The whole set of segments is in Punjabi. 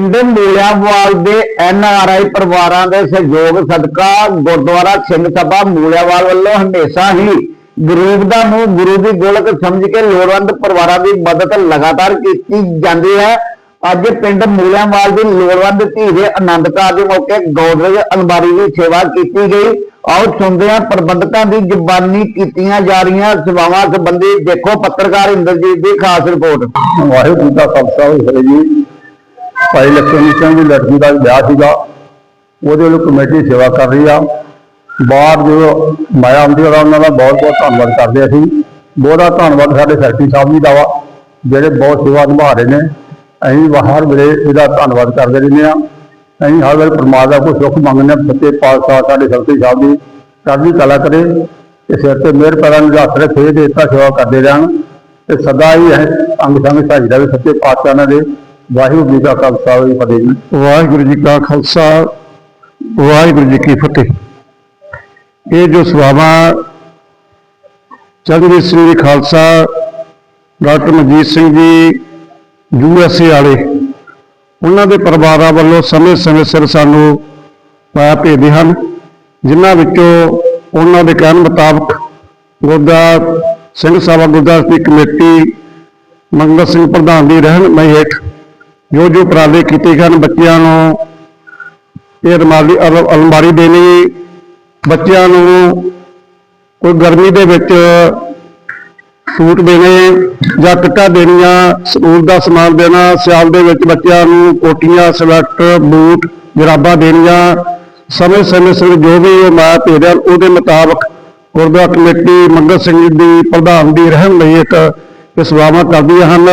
ਪਿੰਡ ਮੂਲਿਆਂਵਾਲ ਦੇ ਐਨ ਆਰ ਆਈ ਪਰਿਵਾਰਾਂ ਦੇ ਸਹਿਯੋਗ ਸਦਕਾ ਗੁਰਦੁਆਰਾ ਸਿੰਘ ਸਭਾ ਮੂਲਿਆਂਵਾਲ ਵੱਲੋਂ ਹਮੇਸ਼ਾ ਹੀ ਗਰੀਬ ਦਾ ਗੁਰੂ ਦੀ ਗੋਲਕ ਸਮਝ ਕੇ ਲੋੜਵੰਦ ਪਰਿਵਾਰਾਂ ਦੀ ਮਦਦ ਲਗਾਤਾਰ ਕੀਤੀ ਜਾਂਦੀ ਹੈ। ਅੱਜ ਪਿੰਡ ਮੂਲਿਆਂਵਾਲ ਦੀ ਲੋੜਵੰਦ ਧੀ ਦੇ ਆਨੰਦ ਕਾਰਜ ਦੇ ਮੌਕੇ ਗੋਦਰੇਜ ਅਲਮਾਰੀ ਦੀ ਸੇਵਾ ਕੀਤੀ ਗਈ। ਆਓ ਸੁਣਦੇ ਹਾਂ ਪ੍ਰਬੰਧਕਾਂ ਦੀ ਜ਼ੁਬਾਨੀ ਕੀਤੀਆਂ ਜਾ ਰਹੀਆਂ ਸੇਵਾਵਾਂ ਸੰਬੰਧੀ ਦੇਖੋ ਪੱਤਰਕਾਰ ਇੰਦਰਜੀਤ ਦੀ ਖਾਸ ਰਿਪੋਰਟ। ਵਾਹਿਗੁਰੂ ਦਾ ਖਾਲਸਾ ਹੋਵੇ ਜੀ ਭਾਈ ਲక్ష్ਮੀ ਸਿੰਘ ਦੀ ਲੜਕੀ ਦਾ ਵਿਆਹ ਸੀਗਾ। ਉਹਦੇ ਲਈ ਕਮੇਟੀ ਸੇਵਾ ਕਰ ਰਹੀ ਆ। ਬਾਹਰ ਜੋ ਮਾਇਆ ਆਉਂਦੀ ਉਹਦਾ ਉਹਨਾਂ ਦਾ ਬਹੁਤ ਬਹੁਤ ਧੰਨਵਾਦ ਕਰਦੇ ਅਸੀਂ। ਬਹੁਤਾ ਧੰਨਵਾਦ ਸਾਡੇ ਸੈਕਟਰੀ ਸਾਹਿਬ ਜੀ ਦਾ ਵਾ, ਜਿਹੜੇ ਬਹੁਤ ਸੇਵਾ ਨਿਭਾ ਰਹੇ ਨੇ। ਅਸੀਂ ਹਰ ਵੇਲੇ ਇਹਦਾ ਧੰਨਵਾਦ ਕਰਦੇ ਰਹਿੰਦੇ ਆ। ਅਸੀਂ ਹਰ ਵੇਲੇ ਪਰਮਾਤਮਾ ਕੋ ਸੁੱਖ ਮੰਗਦੇ ਹਾਂ ਸੱਚੇ ਪਾਤਸ਼ਾਹ ਸਾਡੇ ਸੈਕਟਰੀ ਸਾਹਿਬ ਦੀ ਚੜ੍ਹਦੀ ਕਲਾ ਕਰੇ ਤੇ ਸਿਰ ਤੇ ਮਿਹਰ ਪੈਰਾਂ ਨੂੰ ਹੱਥ ਰੱਖੇ ਤੇ ਇਸਦਾ ਸੇਵਾ ਕਰਦੇ ਰਹਿਣ। ਤੇ ਸਦਾ ਹੀ ਹੈ ਅੰਗ ਸੰਗ ਸਹਾਈ ਦਾ ਵੀ ਸੱਚੇ ਪਾਤਸ਼ਾਹ ਨਾਲ ਦੇ। ਵਾਹਿਗੁਰੂ ਜੀ ਕਾ ਖਾਲਸਾ ਹੋਈ ਫਤਿਹ ਜੀ। ਵਾਹਿਗੁਰੂ ਜੀ ਕਾ ਖਾਲਸਾ, ਵਾਹਿਗੁਰੂ ਜੀ ਕੀ ਫਤਿਹ। ਇਹ ਜੋ ਸੇਵਾਵਾਂ ਚੰਦਵੀਰ Singh ji Khalsa, doctor Manjit Singh ji U S A ਵਾਲੇ, ਉਹਨਾਂ ਦੇ ਪਰਿਵਾਰਾਂ ਵੱਲੋਂ ਸਮੇਂ-ਸਮੇਂ ਸਿਰ ਸਾਨੂੰ ਪਾਇਆ ਭੇਜਦੇ ਹਨ, ਜਿਨ੍ਹਾਂ ਵਿੱਚੋਂ ਉਹਨਾਂ ਦੇ ਕਹਿਣ ਮੁਤਾਬਕ ਗੁਰਦੁਆਰਾ ਸਿੰਘ ਸਭਾ ਗੁਰਦੁਆਰਾ ਦੀ ਕਮੇਟੀ ਮੰਗਲ ਸਿੰਘ ਪ੍ਰਧਾਨ ਦੀ ਰਹਿਨਮਾਈ ਹੇਠ ਜੋ ਜੋ ਉਪਰਾਲੇ ਕੀਤੇ ਗਏ ਹਨ ਬੱਚਿਆਂ ਨੂੰ। ਇਹ ਅਲਮਾਰੀ ਅਲ- ਅਲਮਾਰੀ ਦੇਣੀ, ਬੱਚਿਆਂ ਨੂੰ ਕੋਈ ਗਰਮੀ ਦੇ ਵਿੱਚ ਸੂਟ ਦੇਣੇ ਜਾਂ ਕਿੱਟਾਂ ਦੇਣੀਆਂ ਸਕੂਲ ਦਾ ਸਮਾਨ ਦੇਣਾ, ਸਿਆਲ ਦੇ ਵਿੱਚ ਬੱਚਿਆਂ ਨੂੰ ਕੋਟੀਆਂ, ਸਵੈਟਰ, ਬੂਟ, ਜਰਾਬਾਂ ਦੇਣੀਆਂ, ਸਮੇਂ ਸਮੇਂ ਸਿਰ ਜੋ ਵੀ ਉਹ ਮਾਇਆ ਭੇਜਿਆ ਉਹਦੇ ਮੁਤਾਬਕ ਗੁਰਦੁਆਰਾ ਕਮੇਟੀ ਮੰਗਲ ਸਿੰਘ ਜੀ ਦੀ ਪ੍ਰਧਾਨ ਦੀ ਰਹਿਨਮਾਈ ਇੱਕ ਇਹ ਸੇਵਾਵਾਂ ਕਰਦੀਆਂ ਹਨ।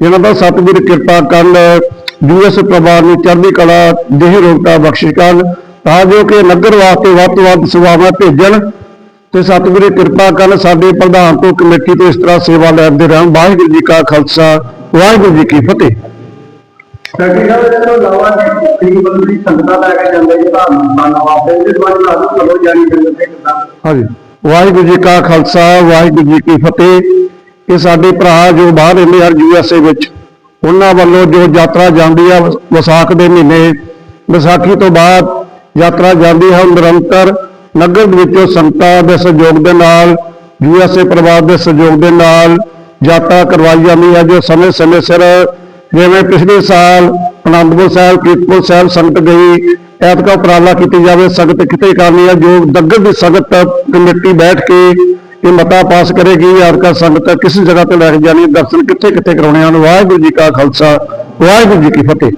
ਜਿਨ੍ਹਾਂ ਦਾ ਸਤਿਗੁਰ ਕਿਰਪਾ ਕਰਨ ਯੂਐਸ ਪਰਿਵਾਰ ਨੂੰ ਚੜ੍ਹਦੀ ਕਲਾ ਦੇਹ ਰੋਗਤਾ ਬਖਸ਼ਿਸ਼ ਕਰਨ ਤਾਂ ਜੋ ਕਿ ਨਗਰ ਵਾਸਤੇ ਵੱਧ ਤੋਂ ਵੱਧ ਸੇਵਾਵਾਂ ਭੇਜਣ ਤੇ ਸਤਿਗੁਰੂ ਕਿਰਪਾ ਕਰਨ ਸਾਡੇ ਪ੍ਰਧਾਨ ਤੋਂ ਕਮੇਟੀ ਤੋਂ ਇਸ ਤਰ੍ਹਾਂ ਸੇਵਾ ਲੈਂਦੇ ਰਹਿਣ। ਵਾਹਿਗੁਰੂ ਜੀ ਕਾ ਖਾਲਸਾ ਵਾਹਿਗੁਰੂ ਜੀ ਕੀ ਫਤਿਹ। ਸੈਕਟਰੀ ਸਾਹਿਬ ਇਸ ਤੋਂ ਇਲਾਵਾ ਜੀ ਕਰੀਬ ਦੀ ਸੰਗਤਾਂ ਲੈ ਕੇ ਜਾਂਦੇ ਜੀ ਧਾਰਮਿਕ ਸਥਾਨਾਂ ਵਾਸਤੇ ਇਹਦੇ ਬਾਰੇ ਦੱਸੋ ਕਦੋਂ ਜਾਣੀ ਜਾਂਦੇ ਕਿਦਾਂ ਹਾਂਜੀ। ਵਾਹਿਗੁਰੂ ਜੀ ਕਾ ਖਾਲਸਾ ਵਾਹਿਗੁਰੂ ਜੀ ਕੀ ਫਤਿਹ। ਇਹ ਸਾਡੇ ਭਰਾ ਜੋ ਬਾਹਰ ਰਹਿੰਦੇ ਹਨ ਯੂਐਸਏ ਵਿੱਚ, ਉਹਨਾਂ ਵੱਲੋਂ ਜੋ ਯਾਤਰਾ ਜਾਂਦੀ ਆ ਵਿਸਾਖ ਦੇ ਮਹੀਨੇ, ਵਿਸਾਖੀ ਤੋਂ ਬਾਅਦ ਯਾਤਰਾ ਜਾਂਦੀ ਹੈ ਨਿਰੰਤਰ ਨਗਰ ਵਿੱਚੋਂ ਸੰਗਤਾਂ ਦੇ ਸਹਿਯੋਗ ਦੇ ਨਾਲ ਯੂਐਸਏ ਪਰਿਵਾਰ ਦੇ ਸਹਿਯੋਗ ਦੇ ਨਾਲ ਯਾਤਰਾ ਕਰਵਾਈ ਜਾਂਦੀ ਹੈ ਜੋ ਸਮੇਂ-ਸਮੇਂ ਸਿਰ ਜਿਵੇਂ ਪਿਛਲੇ ਸਾਲ ਅਨੰਦਪੁਰ ਸਾਹਿਬ ਕੀਰਤਪੁਰ ਸਾਹਿਬ ਸੰਗਤ ਗਈ, ਐਤਕਾ ਉਪਰਾਲਾ ਕੀਤੀ ਜਾਵੇ, ਸੰਗਤ ਕਿਤੇ ਕਰਨੀ ਹੈ ਜੋ ਨਗਰ ਦੀ ਸੰਗਤ ਕਮੇਟੀ ਬੈਠ ਕੇ ਇਹ ਮਤਾ ਪਾਸ ਕਰੇਗੀ ਐਤਕਾ ਸੰਗਤ ਕਿਸ ਜਗ੍ਹਾ ਤੇ ਲੈ ਕੇ ਜਾਣੀ ਦਰਸ਼ਨ ਕਿੱਥੇ ਕਿੱਥੇ ਕਰਾਉਣੇ ਹਨ? ਵਾਹਿਗੁਰੂ ਜੀ ਕਾ ਖਾਲਸਾ ਵਾਹਿਗੁਰੂ ਜੀ ਕੀ ਫਤਿਹ।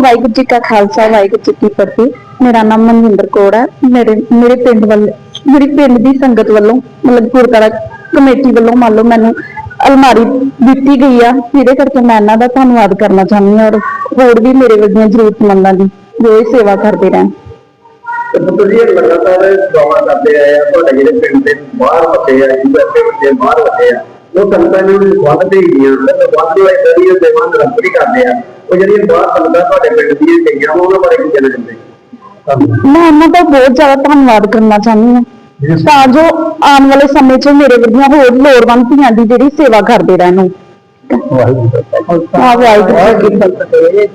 ਵਾਹਿਗੁਰੂ ਜੀ ਕਾ ਖਾਲਸਾ ਵਾਹਿਗੁਰੂ ਜੀ ਕੀ ਫਤਿਹ। ਮੇਰਾ ਨਾਮ ਮਨਜਿੰਦਰ ਕੌਰ ਹੈ। ਮੇਰੇ ਮੇਰੇ ਪਿੰਡ ਵੱਲ ਮੇਰੀ ਪਿੰਡ ਦੀ ਸੰਗਤ ਵੱਲੋਂ ਮਤਲਬ ਗੁਰਦੁਆਰਾ ਕਮੇਟੀ ਵੱਲੋਂ ਮੰਨ ਲਓ ਮੈਨੂੰ ਅਲਮਾਰੀ ਦਿੱਤੀ ਗਈ ਆ। ਜਿਹਦੇ ਕਰਕੇ ਮੈਂ ਇਹਨਾਂ ਦਾ ਧੰਨਵਾਦ ਕਰਨਾ ਚਾਹੁੰਦੀ ਹਾਂ ਔਰ ਹੋਰ ਵੀ ਮੇਰੇ ਵਰਗੀਆਂ ਜ਼ਰੂਰਤਮੰਦਾਂ ਦੀ ਜੋ ਇਹ ਸੇਵਾ ਕਰਦੇ ਰਹਿਣ। ਤੇ ਪੁੱਤਰ ਜੀ ਇਹ ਲਗਾਤਾਰ ਸੇਵਾ ਕਰਦੇ ਆਏ ਆ। ਤੁਹਾਡੇ ਜਿਹੜੇ ਪਿੰਡ ਦੇ ਬਾਹਰ ਵਸੇ ਆ ਯੂਐਸਏ ਬੱਚੇ ਬਾਹਰ ਵਸੇ ਆ ਉਹ ਸੰਗਤਾਂ ਨੂੰ ਵੱਧਦੇ ਹੀ ਗਈਆਂ ਤੇ ਵੱਧਦੇ ਹੋਏ ਜਿਹੜੀ ਸੇਵਾ ਨਿਰੰਤਰ ਕਰਦੇ ਆ। ਉਹ ਜਿਹੜੀਆਂ ਬਾਹਰ ਸੰਗਤਾਂ ਤੁਹਾਡੇ ਪਿੰਡ ਦੀਆਂ ਗਈਆਂ ਉਹਨਾਂ ਬਾਰੇ ਕੀ ਕਹਿਣਾ ਚਾਹੁੰਦੇ? ਮੈਂ ਇਹਨਾਂ ਦਾ ਬਹੁਤ ਜ਼ਿਆਦਾ ਧੰਨਵਾਦ ਕਰਨਾ ਚਾਹੁੰਦੀ ਹਾਂ। ਤਾਂ ਜੋ ਆਉਣ ਵਾਲੇ ਸਮੇਂ 'ਚ ਮੇਰੇ ਵਰਗੀਆਂ ਹੋਰ ਲੋੜਵੰਦ ਧੀਆਂ ਦੀ ਜਿਹੜੀ ਸੇਵਾ ਕਰਦੇ ਰਹਿਣ। ਵਾਹਿਗੁਰੂ ਵਾਹਿਗੁਰੂ ਜੀ